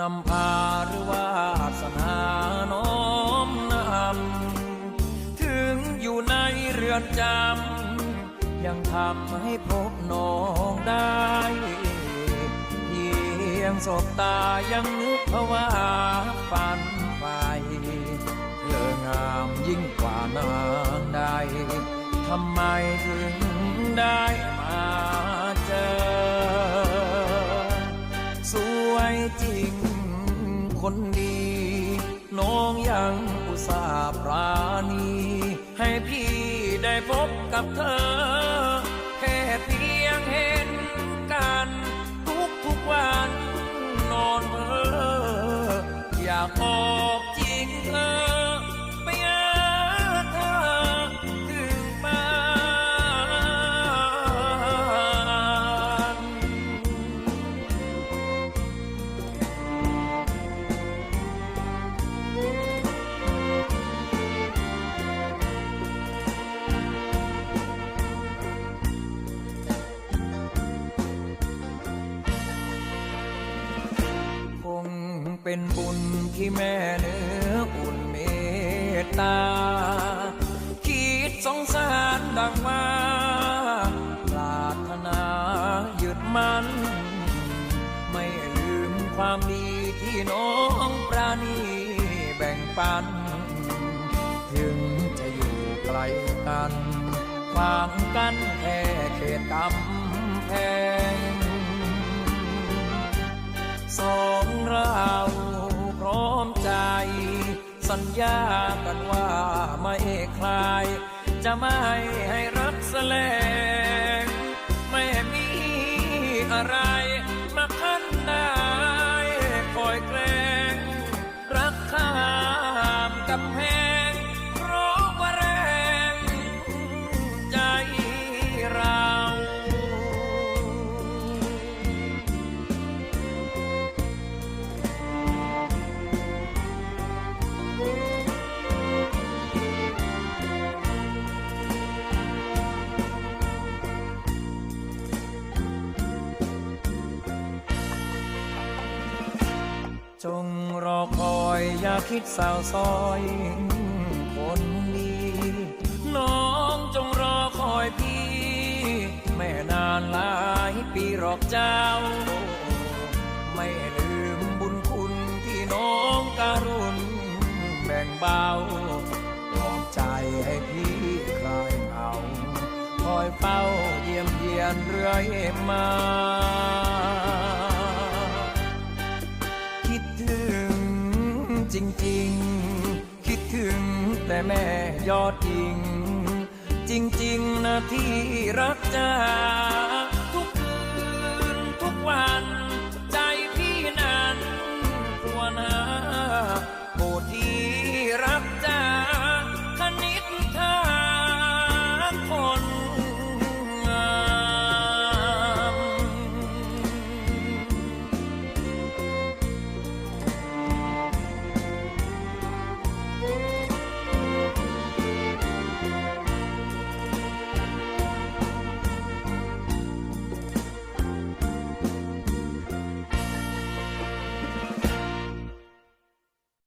นำพาหรือวาสนาน้อมนำ ถึงอยู่ในเรือนจำ ยังทำให้พบน้องได้เพียงสบตายังนึกภาวะฝันไปเธองามยิ่งกว่านางใดทำไมถึงได้มาเจอ จริงคนดี น้องยังอุตส่าห์ปราณี ให้พี่ได้พบกับเธอ แค่เพียงเห็นกัน ทุกทุกวันนอนเพ้ออยากอ เป็นบุญที่แม่เนื้ออุ่นเมตตา คิดสงสารดังมาปรารถนายึดมันไม่ลืมความดีที่น้องปราณีแบ่งปัน ถึงจะอยู่ไกลกันขวางกันแค่เขตกำแพง สัญญากันว่าไม่คลาย จะไม่ให้รักแสลง ไม่มีอะไรมาขั้นได้า จงรอคอยอย่าคิดสาวซอยคนดีน้องจงรอคอยพี่ แม่นานหลายปีหรอกเจ้า ไม่ลืมบุญคุณที่น้องการุณแบ่งเบาปลอบใจให้พี่คลายเหงาคอยเฝ้าเยี่ยมเยียนเรื่อยมา ริง คิดถึงแต่แม่ยอดหญิง จริง ๆนะที่รักจ้า